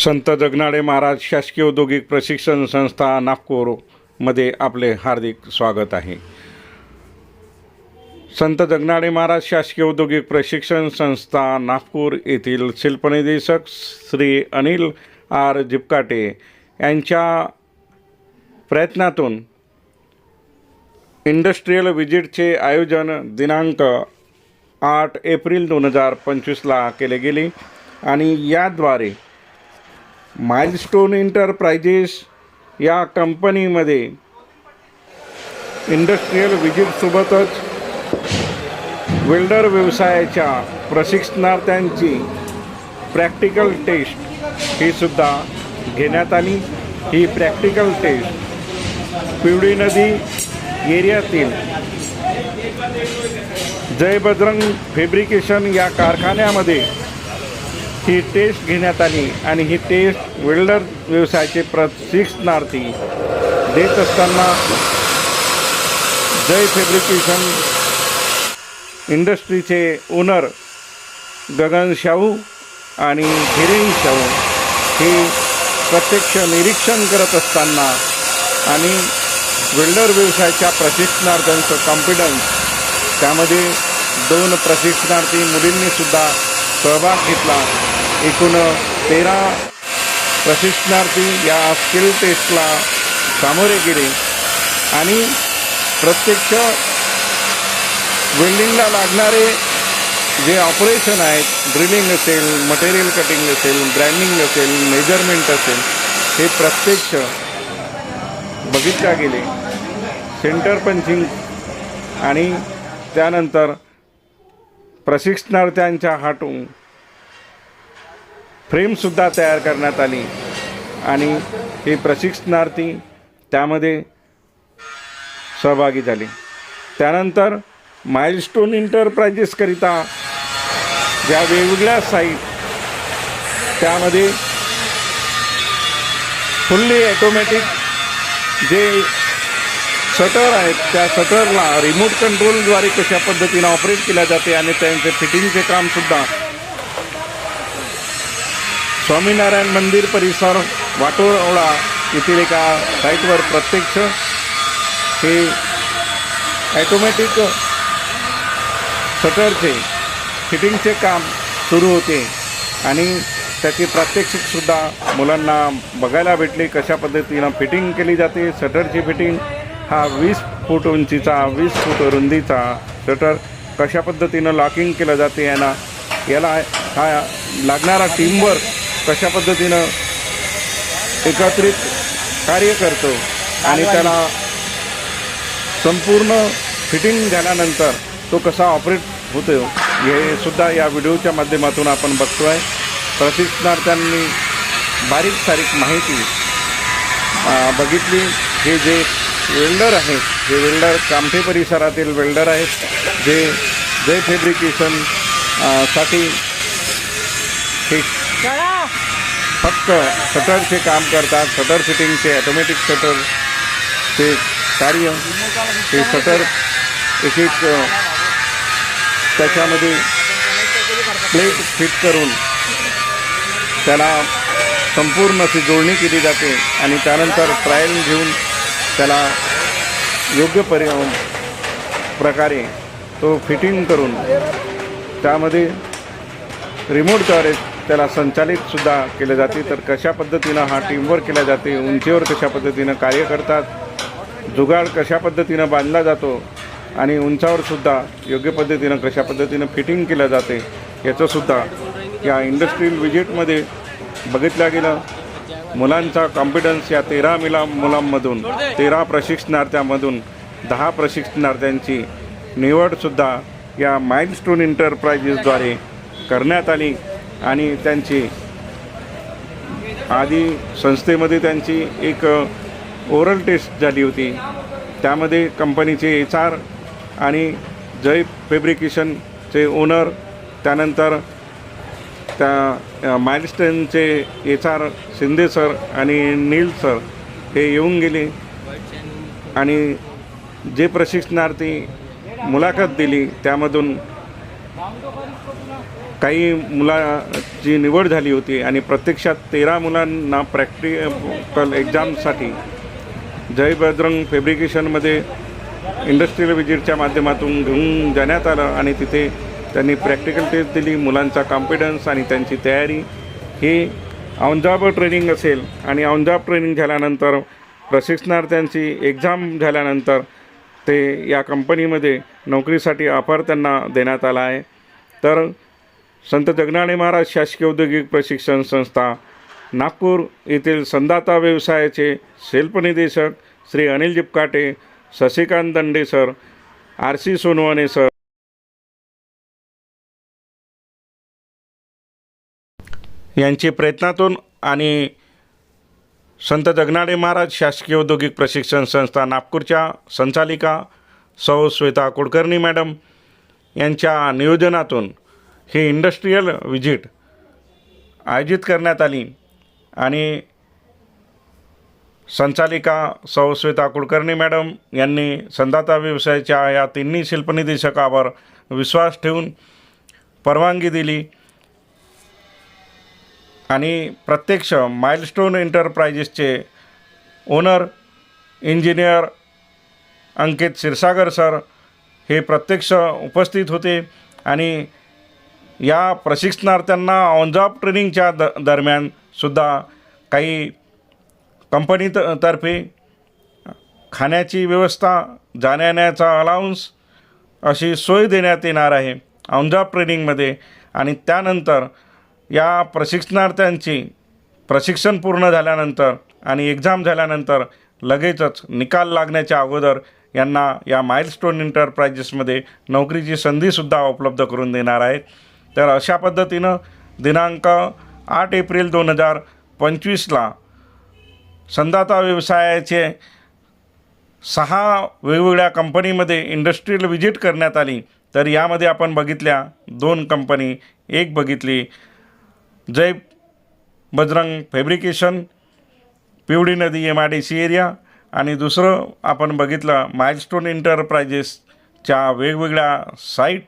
संत जगनाडे महाराज शासकीय औद्योगिक प्रशिक्षण संस्था नागपूरमध्ये आपले हार्दिक स्वागत आहे. संत जगनाडे महाराज शासकीय औद्योगिक प्रशिक्षण संस्था नागपूर येथील शिल्पनिदेशक श्री अनिल आर जिपकाटे यांच्या प्रयत्नातून इंडस्ट्रीयल विजिटचे आयोजन दिनांक आठ एप्रिल दोन हजार पंचवीसला केले गेले आणि याद्वारे माइलस्टोन इंटरप्राइजेस या कंपनीमध्ये इंडस्ट्रीयल विजिटसोबतच वेल्डर व्यवसायाच्या प्रशिक्षणार्थ्यांची प्रॅक्टिकल टेस्ट ही सुद्धा घेण्यात आली. ही प्रॅक्टिकल टेस्ट पिवळी नदी एरियातील जय बजरंग फेब्रिकेशन या कारखान्यामध्ये ही टेस्ट घेण्यात आली आणि ही टेस्ट वेल्डर व्यवसायाचे प्रशिक्षणार्थी देत असताना जय फेब्रिकेशन इंडस्ट्रीचे ओनर गगन शाहू आणि हिरेन शाहू हे प्रत्यक्ष निरीक्षण करत असताना आणि वेल्डर व्यवसायाच्या प्रशिक्षणार्थ्यांचं कॉन्फिडन्स त्यामध्ये दोन प्रशिक्षणार्थी मुलींनीसुद्धा सहभाग घेतला. एकूण तेरा प्रशिक्षणार्थी या स्किल टेस्टला सामोरे गेले. आणि प्रत्यक्ष वेल्डिंगला लागणारे जे ऑपरेशन आहेत ड्रिलिंग असेल मटेरियल कटिंग असेल ब्रँडिंग असेल मेजरमेंट असेल हे प्रत्यक्ष बघितल्या गेले. सेंटर पंचिंग आणि त्यानंतर प्रशिक्षणार्थ्यांच्या हातून फ्रेमसुद्धा तयार करण्यात आली. आणि हे प्रशिक्षणार्थी त्यामध्ये सहभागी झाले. त्यानंतर माइलस्टोन इंटरप्राइजेसकरिता ज्या वेगवेगळ्या साईट त्यामध्ये फुल्ली ॲटोमॅटिक जे शटर आहेत त्या शटरला रिमोट कंट्रोलद्वारे कशा पद्धतीनं ऑपरेट केल्या जाते आणि त्यांचे फिटिंगचे कामसुद्धा स्वामीनारायण मंदिर परिसर वाटोळा येथील एका साईटवर प्रत्यक्ष हे ॲटोमॅटिक शटरचे फिटिंगचे काम सुरू होते आणि त्याची प्रात्यक्षिकसुद्धा मुलांना बघायला भेटले कशा पद्धतीनं फिटिंग केली जाते. शटरची फिटिंग हा वीस फूट उंचीचा वीस फूट रुंदीचा शटर कशा पद्धतीनं लॉकिंग केलं जाते यांना याला हा लागणारा टीमवर्क कशा पद्धतीनं एकत्रित कार्य करतो आणि त्याला संपूर्ण फिटिंग झाल्यानंतर तो कसा ऑपरेट होतो हे सुद्धा या व्हिडिओच्या माध्यमातून आपण बघतो आहे प्रशिक्षणार्थ्यांनी बारीक सारीक माहिती बघितली. हे जे वेल्डर आहेत जे वेल्डर कामठे परिसरातील वेल्डर आहेत जे जय फेब्रिकेशनसाठी हे फक्त शटरचे काम करतात. शटर फिटिंगचे ॲटोमॅटिक शटरचे कार्य. हे शटर एक एक त्याच्यामध्ये प्लेट फिट करून त्याला संपूर्ण अशी जोडणी केली जाते आणि त्यानंतर ट्रायल घेऊन त्याला योग्य परि प्रकारे तो फिटिंग करून त्यामध्ये रिमोटद्वारे त्याला संचालितसुद्धा केले जाते. तर कशा पद्धतीनं हा टीमवर्क केला जाते उंचीवर कशा पद्धतीनं कार्य करतात जुगाड कशा पद्धतीनं बांधला जातो आणि उंचावरसुद्धा योग्य पद्धतीनं कशा पद्धतीनं फिटिंग केलं जाते याचंसुद्धा या इंडस्ट्रीयल विजिटमध्ये बघितलं गेलं. मुलांचा कॉम्पिडन्स या तेरा मिला मुलांमधून तेरा प्रशिक्षणार्थ्यामधून दहा प्रशिक्षणार्थ्यांची निवडसुद्धा या माइलस्टोन इंटरप्राइजेसद्वारे करण्यात आली. आणि त्यांची आधी संस्थेमध्ये त्यांची एक ओरल टेस्ट झाली होती. त्यामध्ये कंपनीचे एच आर आणि जय फेब्रिकेशनचे ओनर त्यानंतर त्या माइलस्टेनचे एच आर शिंदे सर आणि नील सर हे येऊन गेले आणि जे प्रशिक्षणार्थी मुलाखत दिली त्यामधून काही मुलाची निवड झाली होती आणि प्रत्यक्षात तेरा मुलांना प्रॅक्टिकल एक्झामसाठी जय बजरंग फेब्रिकेशनमध्ये इंडस्ट्रियल विजिटच्या माध्यमातून घेऊन जाण्यात आलं आणि तिथे त्यांनी प्रॅक्टिकल टेस्ट दिली मुलांचा कॉन्फिडन्स आणि त्यांची तयारी. ही ऑन जॉब ट्रेनिंग असेल आणि ऑन जॉब ट्रेनिंग झाल्यानंतर प्रशिक्षणार्थ्यांची एक्झाम झाल्यानंतर ते या कंपनीमध्ये नोकरीसाठी ऑफर त्यांना देण्यात आला आहे. तर संत जगनाळे महाराज शासकीय औद्योगिक प्रशिक्षण संस्था नागपूर येथील संदाता व्यवसायाचे शिल्पनिदेशक Shri Anil Jipkate Shashikant Dande sir R C Sonawane sir. यांची प्रयत्नातून आणि संत जगनाडे महाराज शासकीय औद्योगिक प्रशिक्षण संस्था नागपूरच्या संचालिका सौ श्वेता कुलकर्णी मॅडम यांच्या नियोजनातून ही इंडस्ट्रीयल विजिट आयोजित करण्यात आली आणि संचालिका सौ श्वेता कुलकर्णी मॅडम यांनी संदाता व्यवसायाच्या या तिन्ही शिल्पनिदेशकावर विश्वास ठेवून परवानगी दिली. आणि प्रत्यक्ष milestone एंटरप्राइजेसचे owner engineer Ankit Kshirsagar sir हे प्रत्यक्ष उपस्थित होते आणि या प्रशिक्षणार्थ्यांना ऑन जॉब ट्रेनिंगच्या द दरम्यान सुद्धा काही कंपनी तर्फे खाण्याची व्यवस्था जाण्यायेण्याचा अलाउन्स अशी सोय देण्यात येणार आहे ऑन जॉब ट्रेनिंगमध्ये आणि त्यानंतर या प्रशिक्षणार्थ्यांची प्रशिक्षण पूर्ण झाल्यानंतर आणि एक्झाम झाल्यानंतर लगेचच निकाल लागण्याच्या अगोदर यांना या माइलस्टोन एंटरप्राइजेसमध्ये नोकरीची संधीसुद्धा उपलब्ध करून देणार आहेत. तर अशा पद्धतीनं दिनांक आठ एप्रिल दोन हजार पंचवीसला संदाता व्यवसायाचे सहा वेगवेगळ्या कंपनीमध्ये इंडस्ट्रीयल विजिट करण्यात आली. तर यामध्ये आपण बघितल्या दोन कंपनी एक बघितली जय बजरंग फॅब्रिकेशन पिवडी नदी M R D C area आणि दुसरं आपण बघितलं माइलस्टोन एंटरप्राइजेसच्या वेगवेगळ्या साईट